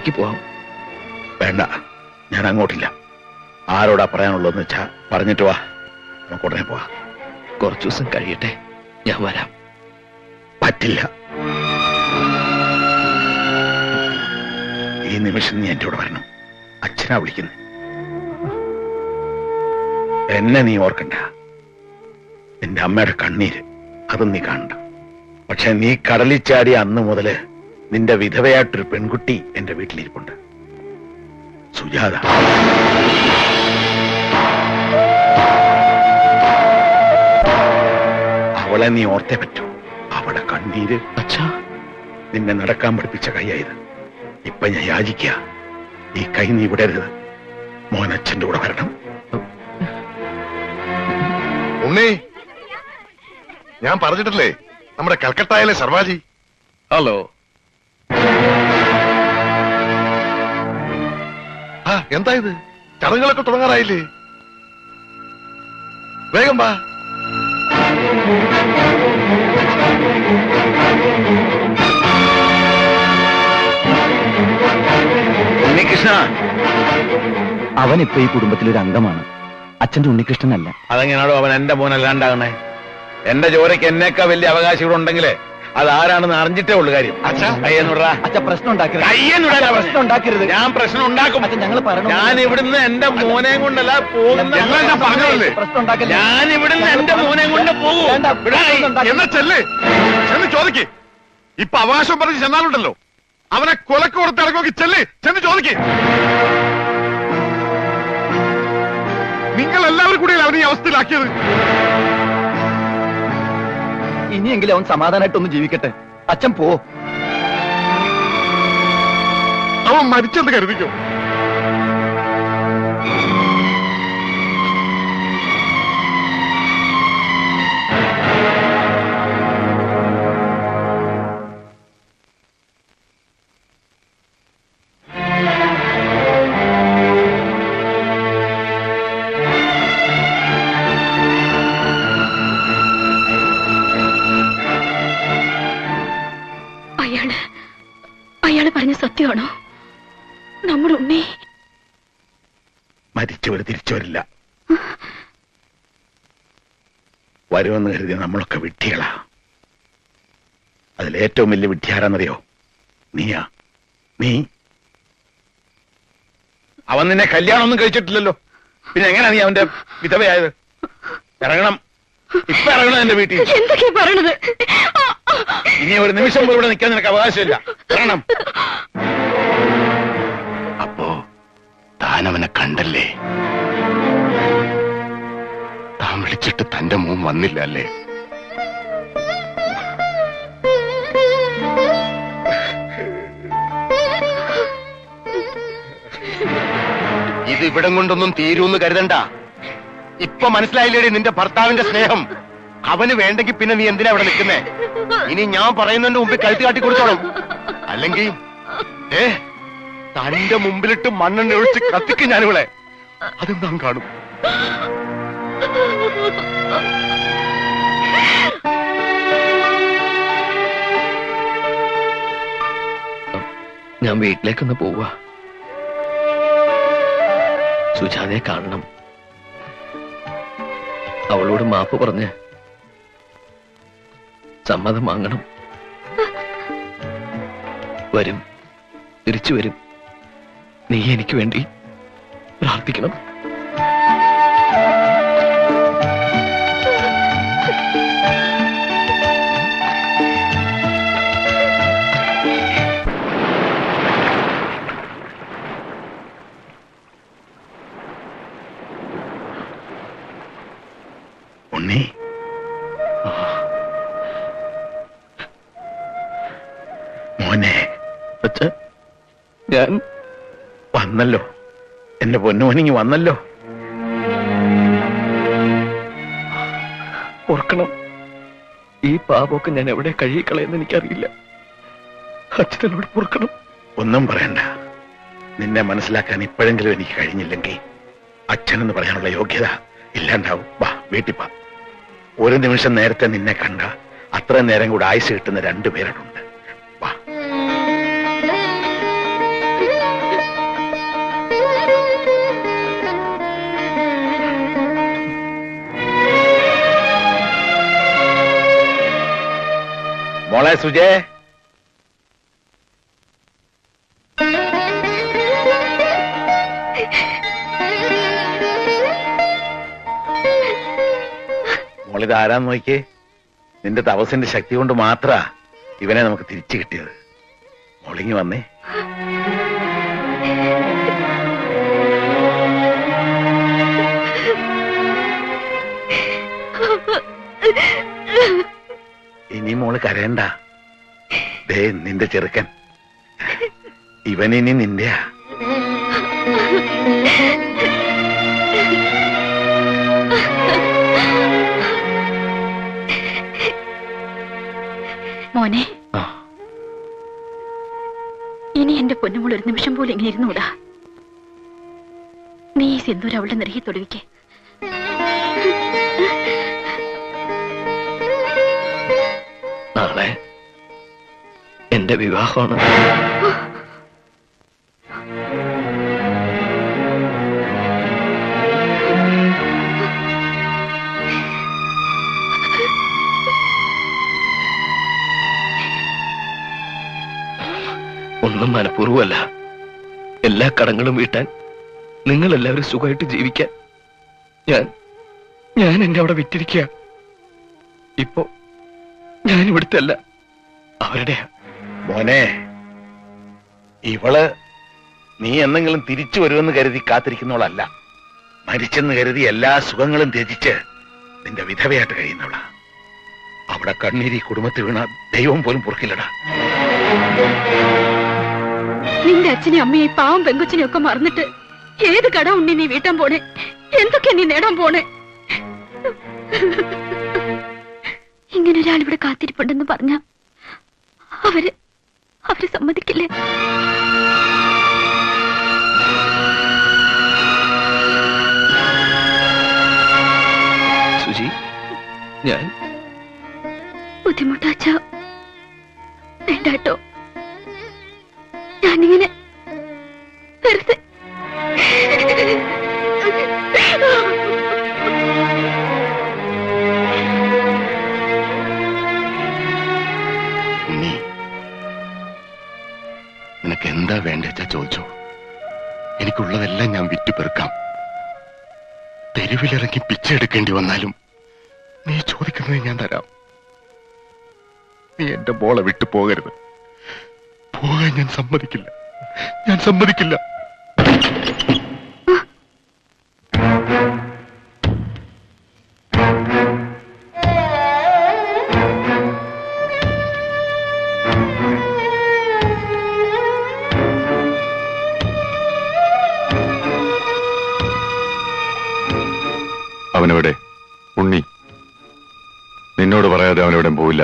ഒറ്റയ്ക്ക് പോവാം. വേണ്ട ഞാൻ അങ്ങോട്ടില്ല. ആരോടാ പറയാനുള്ളതെന്ന് വെച്ചാ പറഞ്ഞിട്ട് വാ. നമുക്ക് ഉടനെ പോവാ. കുറച്ചു ദിവസം കഴിയട്ടെ ഞാൻ വരാം. പറ്റില്ല. ഈ നിമിഷം നീ എന്റെ കൂടെ വരണം. അച്ഛനാ വിളിക്കുന്നു. എന്നെ നീ ഓർക്കണ്ട. നിന്റെ അമ്മയുടെ കണ്ണീര് അതും നീ കാണണ്ട. പക്ഷെ നീ കടലിൽ ചാടിയ അന്ന് മുതൽ നിന്റെ വിധവയായിട്ടൊരു പെൺകുട്ടി എന്റെ വീട്ടിലിരിപ്പുണ്ട്. സുജാത. അവളെ നീ ഓർത്തേ പറ്റൂ. അവളെ കണ്ണീര് അച്ഛാ. നിന്നെ നടക്കാൻ പഠിപ്പിച്ച കൈയായത്. ഇപ്പൊ ഞാൻ യാചിക്ക ഈ കൈ നീ വിടരുത്. മോൻ അച്ഛന്റെ കൂടെ വരണം. ഉണ്ണി ഞാൻ പറഞ്ഞിട്ടില്ലേ? നമ്മുടെ കൽക്കട്ടയിലെ സർവാജി. ഹലോ. എന്താ ഇത്? ചടങ്ങുകളൊക്കെ തുടങ്ങാറായില്ലേ? വേഗം വാ. ഉണ്ണികൃഷ്ണ. അവൻ ഇപ്പൊ ഈ കുടുംബത്തിലൊരു അംഗമാണ്. അച്ഛന്റെ ഉണ്ണികൃഷ്ണനല്ല. അതെങ്ങനെയാണോ അവൻ എന്റെ മോനല്ലാണ്ടാകണേ എന്റെ ജോലിക്ക് എന്നേക്കാ വലിയ അവകാശികൾ ഉണ്ടെങ്കിലേ അത് ആരാണെന്ന് അറിഞ്ഞിട്ടേ ഉള്ളു കാര്യം. അച്ഛാ. കയ്യെന്നുടാ അച്ഛ പ്രശ്നം ഉണ്ടാക്കരുത്. കയ്യെന്നുടാ പ്രശ്നം ഉണ്ടാക്കരുത്. ഞാൻ പ്രശ്നം ഉണ്ടാക്കും. അച്ഛാ, ഞങ്ങൾ പറഞ്ഞു ഞാൻ ഇവിടുന്ന് എന്റെ മോനെ കൊണ്ടല്ല പോകുന്ന പറഞ്ഞതല്ലേ? പ്രശ്നം ഉണ്ടാക്കില്ല ഞാൻ ഇവിടുന്ന് എന്റെ മോനെ കൊണ്ട് പോകും. എന്നാ ചെല്ല്. ചെന്ന് ചോദിക്ക്. ഇപ്പൊ അവകാശം പറഞ്ഞ് ചെന്നാലുണ്ടല്ലോ. അവനെ കൊലക്ക് കൊടുത്ത് ഇറങ്ങി ചെല്ല്. ചെന്ന് ചോദിക്ക്. നിങ്ങൾ എല്ലാവരും കൂടി അവനെ ഈ അവസ്ഥയിലാക്കിയത്? ഇനിയെങ്കിലും അവൻ സമാധാനമായിട്ടൊന്ന് ജീവിക്കട്ടെ. അച്ഛൻ പോ. അവൻ മരിച്ചെന്ന് കരുതിക്കോ. മരിച്ചവർ തിരിച്ചു വരില്ല വരുമെന്ന് കരുതി നമ്മളൊക്കെ വിഡ്ഢികളാ. അതിലേറ്റവും വലിയ വിഡ്ഢിയാരാന്നറിയോ? നീയാ. നീ? അവൻ നിന്നെ കല്യാണം ഒന്നും കഴിച്ചിട്ടില്ലല്ലോ. പിന്നെ എങ്ങനെയാ നീ അവന്റെ വിധവയായത്? ഇറങ്ങണം. ഇപ്പൊ ഇറങ്ങണം എന്റെ വീട്ടിൽ. എന്തൊക്കെയാ പറയണത്? ഇനി ഒരു നിമിഷം പോലും ഇവിടെ നിൽക്കാൻ നിനക്ക് അവകാശമില്ല. ഇറങ്ങണം. താനവനെ കണ്ടല്ലേ? താൻ വിളിച്ചിട്ട് തന്റെ മോൻ വന്നില്ല അല്ലേ? ഇത് ഇവിടം കൊണ്ടൊന്നും തീരൂന്ന് കരുതണ്ട. ഇപ്പൊ മനസ്സിലായില്ലേടി നിന്റെ ഭർത്താവിന്റെ സ്നേഹം. അവന് വേണ്ടെങ്കിൽ പിന്നെ നീ എന്തിനാ അവിടെ നിൽക്കുന്നേ? ഇനി ഞാൻ പറയുന്നതിന്റെ മുമ്പിൽ കഴുത്തി കാട്ടി കൊടുത്തോളും അല്ലെങ്കിൽ ഏ? തന്റെ മുമ്പിലിട്ട് മണ്ണെണ്ണ ഒഴിച്ച് കത്തിക്കും ഞാനിവിടെ അതും നാം കാണും. ഞാൻ വീട്ടിലേക്കൊന്ന് പോവാ സുജാതയെ കാണണം. അവളോട് മാപ്പ് പറഞ്ഞ് സമ്മതം വാങ്ങണം. വരും. തിരിച്ചു വരും. നീ എനിക്ക് വേണ്ടി പ്രാർത്ഥിക്കണം. ഉണ്ണി. മോനെ. ഞാൻ വന്നല്ലോ. എന്റെ പൊന്നുമോനിങ്ങി വന്നല്ലോ. ഓർക്കണം ഈ പാപമൊക്കെ ഞാൻ എവിടെ കഴുകിക്കളയെന്ന് എനിക്കറിയില്ല. അച്ഛനോട് ഓർക്കണം. ഒന്നും പറയണ്ട. നിന്നെ മനസ്സിലാക്കാൻ ഇപ്പോഴെങ്കിലും എനിക്ക് കഴിഞ്ഞില്ലെങ്കിൽ അച്ഛനെന്ന് പറയാനുള്ള യോഗ്യത ഇല്ലാണ്ടാവും. വാ വീട്ടിൽ വാ ഒരു നിമിഷം നേരത്തെ നിന്നെ കണ്ട അത്ര നേരം കൂടെ ആയുസ് കിട്ടുന്ന രണ്ടുപേരുണ്ട് മോളെ സുജേ മോളിത് നോക്കിയേ? നിന്റെ തപസിന്റെ ശക്തി കൊണ്ട് മാത്ര ഇവനെ നമുക്ക് തിരിച്ചു കിട്ടിയത്. മോളിങ്ങി വന്നേ. കരയണ്ട. ദേ നിന്റെ ചെറുക്കൻ. ഇവൻ ഇനി നിന്റെയാ. മോനെ. ഇനി എന്റെ പൊന്നുമോൾ ഒരു നിമിഷം പോലും ഇങ്ങനെ ഇരുന്നൂടാ നീ ഈ സിന്ദൂർ അവളുടെ നിറയെ തൊടുവിക്ക്. എന്റെ വിവാഹമാണ്. ഒന്നും മനഃപൂർവമല്ല. എല്ലാ കടങ്ങളും വീട്ടാൻ നിങ്ങൾ എല്ലാവരും സുഖമായിട്ട് ജീവിക്കാൻ ഞാൻ ഞാൻ എന്നെ അവിടെ വിറ്റിരിക്കുക ഇപ്പോ ഞാൻ ഇവിടുത്തെ അല്ല മോനെ ഇവൾ നീ എന്തെങ്കിലും തിരിച്ചു വരുമെന്ന് കരുതി കാത്തിരിക്കുന്നവളല്ല. മരിച്ചെന്ന് കരുതി എല്ലാ സുഖങ്ങളും ത്യജിച്ച് നിന്റെ വിധവയായിട്ട് കഴിയുന്നവളാ. അവിടെ കണ്ണീരി കുടുംബത്തിൽ വീണ ദൈവം പോലും പൊറുക്കില്ലടാ. നിന്റെ അച്ഛനെ അമ്മയെ പാവം പെങ്കൊച്ചിനെ ഒക്കെ മറന്നിട്ട് ഏത് കട ഉണ്ണി നീ വീട്ടാൻ പോണേ? എന്തൊക്കെ നീ നേടാൻ പോണേ? ഇങ്ങനെ ഒരാൾ ഇവിടെ കാത്തിരിപ്പുണ്ടെന്ന് പറഞ്ഞ അവർ അവർ സമ്മതിക്കില്ലേ. സുജി ഞാൻ ബുദ്ധിമുട്ടാച്ച വേണ്ടാട്ടോ. ഞാനിങ്ങനെ വെറുതെ എന്താ വേണ്ടെച്ചാ ചോദിച്ചോ? എനിക്കുള്ളതെല്ലാം ഞാൻ വിറ്റു പെറുക്കാം തെരുവിലിറങ്ങി പിച്ചെടുക്കേണ്ടി വന്നാലും നീ ചോദിക്കുന്നത് ഞാൻ തരാം. നീ എന്റെ മോളെ വിട്ടു പോകരുത്. പോകാൻ ഞാൻ സമ്മതിക്കില്ല. ഞാൻ സമ്മതിക്കില്ല. അവനെവിടെ പോവില്ല.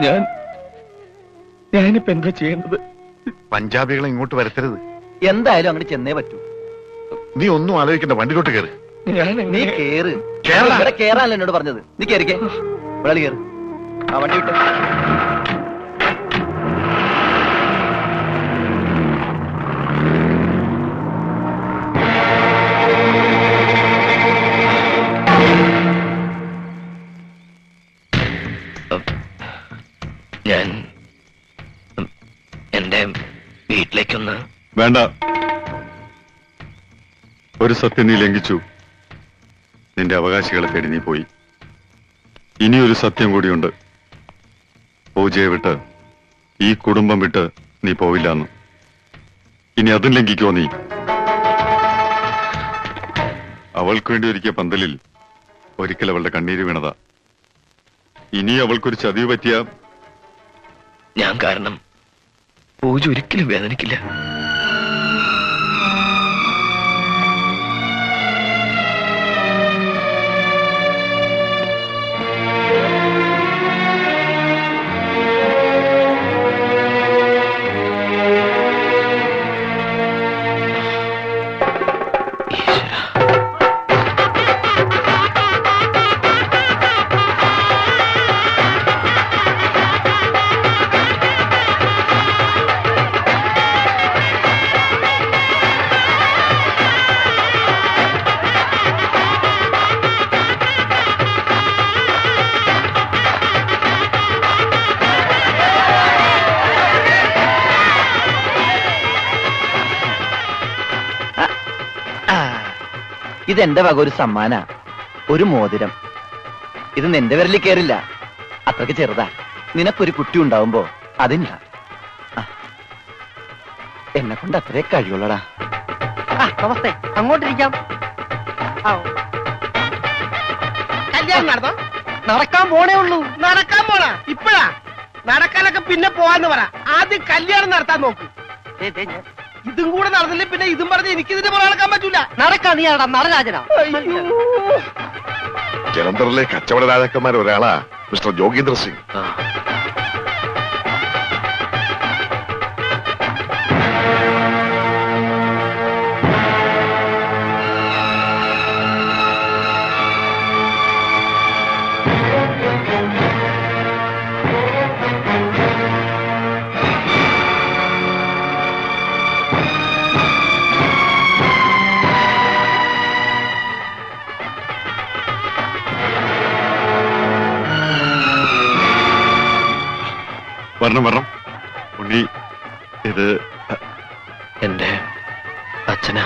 ഞാൻ ഞാനിപ്പോ എന്താ ചെയ്യേണ്ടത്? പഞ്ചാബികളെ ഇങ്ങോട്ട് വരത്തരുത്. എന്തായാലും അങ്ങനെ ചെന്നേ പറ്റൂ. നീ ഒന്നും ആലോചിക്കണ്ട വണ്ടിയിലോട്ട് കയറി ഞാൻ നീ എങ്ങനെ കേറ്. കേറാൻ. ഇവിടെ കേറാനല്ലോ എന്നോട് പറഞ്ഞത്. നീ കേറിക്കേ. ഇവിടെ കേറ്. ആ വണ്ടി വിട്ടേ. ഞാൻ എന്റെ വീട്ടിലേക്കൊന്ന് വേണ്ട. ഒരു സത്യം നീ ലംഘിച്ചു. നിന്റെ അവകാശികളെ തേടി നീ പോയി. ഇനിയൊരു സത്യം കൂടിയുണ്ട്. പൂജയെ വിട്ട് ഈ കുടുംബം വിട്ട് നീ പോവില്ലെന്ന്. ഇനി അതും ലംഘിക്കോ നീ? അവൾക്ക് വേണ്ടി ഒരുക്കിയ പന്തലിൽ ഒരിക്കൽ അവളുടെ കണ്ണീര് വീണതാ. ഇനി അവൾക്കൊരു ചതിവ് പറ്റിയ ഞാൻ കാരണം പൂജ ഒരിക്കലും വേദനിക്കില്ല. ഇത് എന്റെ വക ഒരു സമ്മാന. ഒരു മോതിരം. ഇത് നിന്റെ വിരലിൽ കയറില്ല. അത്രയ്ക്ക് ചെറുതാ. നിനക്കൊരു കുട്ടി ഉണ്ടാവുമ്പോ അതില്ല. എന്നെ കൊണ്ട് അത്രേ കഴിയുള്ളടാ. നമസ്തേ. അങ്ങോട്ടിരിക്കാം. കല്യാണം നടന്നോ? നടക്കാൻ പോണേ ഉള്ളൂ. നടക്കാൻ പോണ? ഇപ്പഴാ? നടക്കാനൊക്കെ പിന്നെ പോവാന്ന് പറ. ആദ്യം കല്യാണം നടത്താൻ നോക്ക്. ഇതും കൂടെ നടന്നില്ലേ പിന്നെ ഇതും പറഞ്ഞ് എനിക്ക് ഇതിന്റെ പുറകെ നടക്കാൻ പറ്റൂല. നടക്കാ നീ നടരാജനാ. ജലന്ധറിലെ കച്ചവട രാജാക്കന്മാർ ഒരാളാ മിസ്റ്റർ ജോഗീന്ദ്ര സിംഗ്. വരണം വരണം. ഉണ്ണി ഇത് എന്റെ അച്ഛനാ.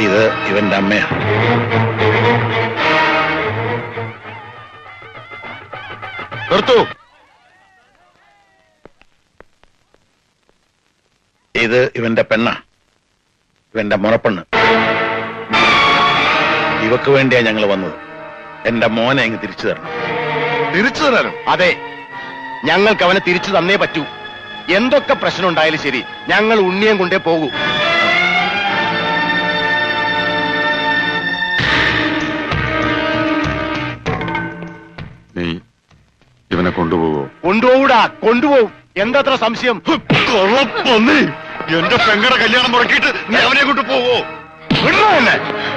ഇത് ഇവന്റെ അമ്മയാ. നിർത്തു. ഇത് ഇവന്റെ പെണ്ണ. ഇവന്റെ മുറപ്പെണ്ണ്. ഇവക്ക് വേണ്ടിയാ ഞങ്ങൾ വന്നത്. എന്റെ മോനെ അങ്ങ് തിരിച്ചു തരണം. തിരിച്ചു തരാനും? അതെ. ഞങ്ങൾക്ക് അവനെ തിരിച്ചു തന്നേ പറ്റൂ. എന്തൊക്കെ പ്രശ്നം ഉണ്ടായാലും ശരി ഞങ്ങൾ ഉണ്ണിയം കൊണ്ടേ പോകൂ. നീ ഇവനെ കൊണ്ടുപോകോ കൊണ്ടുപോകൂടാ കൊണ്ടുപോകും എന്തത്ര സംശയം? എന്റെ പെങ്ങടെ കല്യാണം മുടക്കിയിട്ട് നീ അവനെ കൊണ്ട് പോവോ?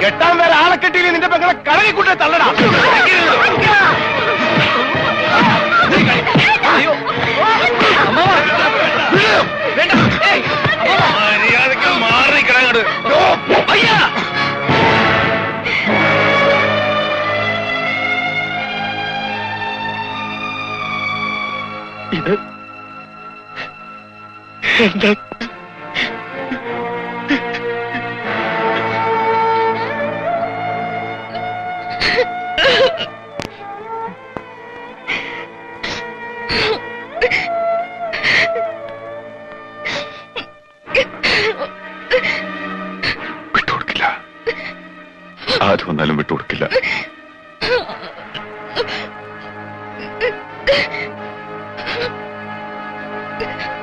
എട്ടാം പേരെ ആളെ കെട്ടിയില്ലേ നിന്റെ പെങ്ങളെ കടലിൽ കൊണ്ടേ തള്ളടാ. മര്യാദയ്ക്ക് മാറി കിടങ്ങട്. ഇത് എന്റെ Ha ha ha!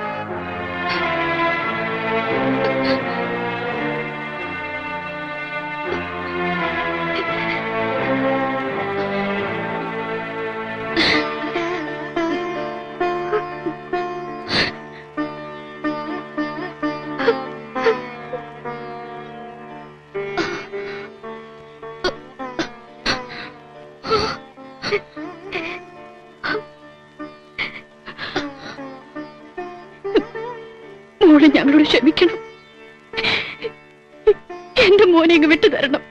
എന്റെ മോനെ ഇങ്ങ് വിട്ടു തരണം.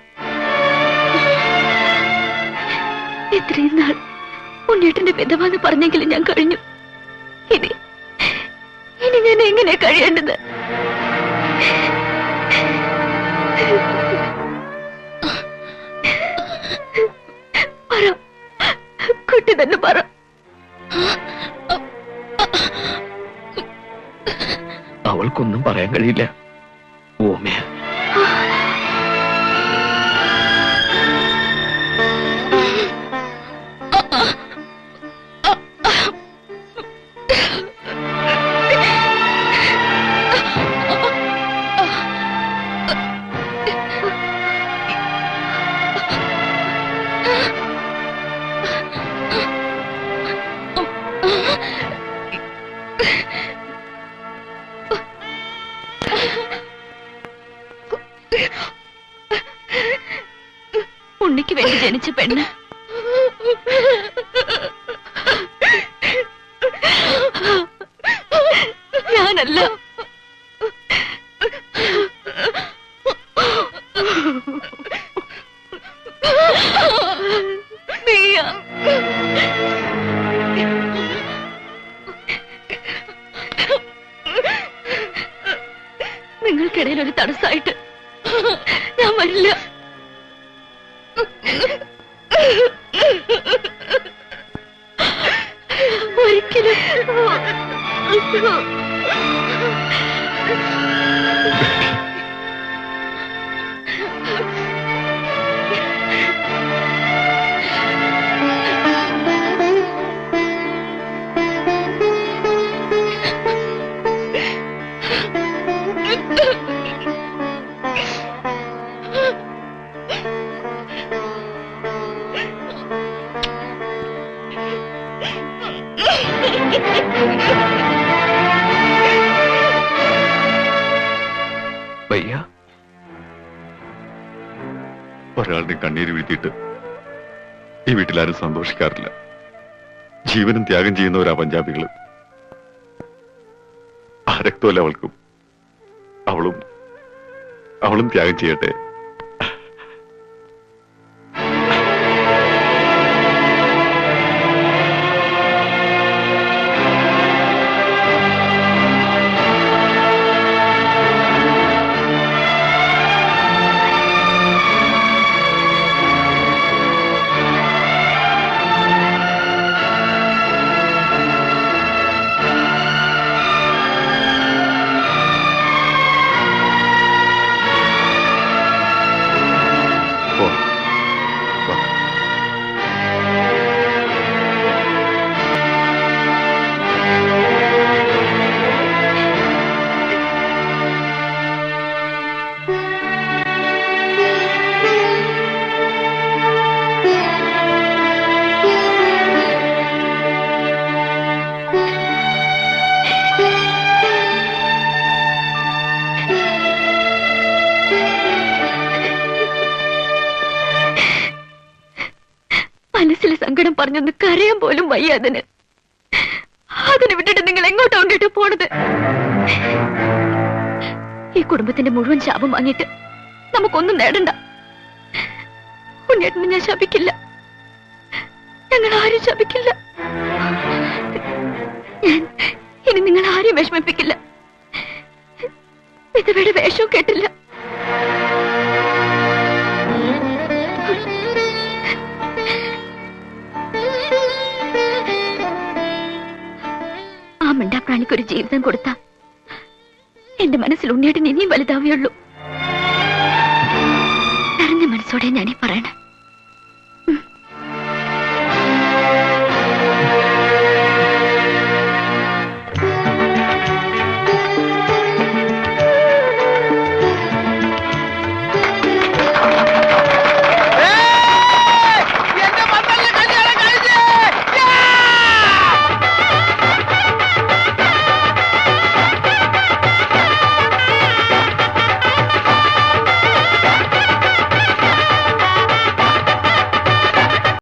ഇത്രയും നാൾ ഉണ്ണേട്ടന്റെ വിധവാന്ന് പറഞ്ഞെങ്കിലും ഞാൻ കഴിഞ്ഞു. ഇനി ഇനി ഞാൻ എങ്ങനെ കഴിയേണ്ടത്? പറ. കുട്ടി തന്നെ പറ. അവൾക്കൊന്നും പറയാൻ കഴിയില്ല. ഈ വീട്ടിലാരും സന്തോഷിക്കാറില്ല. ജീവനും ത്യാഗം ചെയ്യുന്നവരാ പഞ്ചാബികൾ ആ രക്തമല്ല അവൾക്കും. അവളും അവളും ത്യാഗം ചെയ്യട്ടെ. വയ്യ അതിന്. അതിനെ വിട്ടിട്ട് നിങ്ങൾ എങ്ങോട്ടാ കൊണ്ടിട്ട് പോണത്? ഈ കുടുംബത്തിന്റെ മുഴുവൻ ശാപം വാങ്ങിയിട്ട് നമുക്കൊന്നും നേടണ്ട. ഉണ്ണിയേട്ടനെ ഞാൻ ശപിക്കില്ല. ഞങ്ങൾ ആരും ശപിക്കില്ല. ഇനി നിങ്ങൾ ആരെയും വിഷമിപ്പിക്കില്ല. വിധവയുടെ വേഷവും കേട്ടില്ല. ഒരു ജീവിതം കൊടുത്ത. എന്റെ മനസ്സിൽ ഉണ്ണിയേട്ടൻ ഇനിയും വലുതാവുകയുള്ളൂ. നിറഞ്ഞ മനസ്സോടെ ഞാനീ പറയണേ.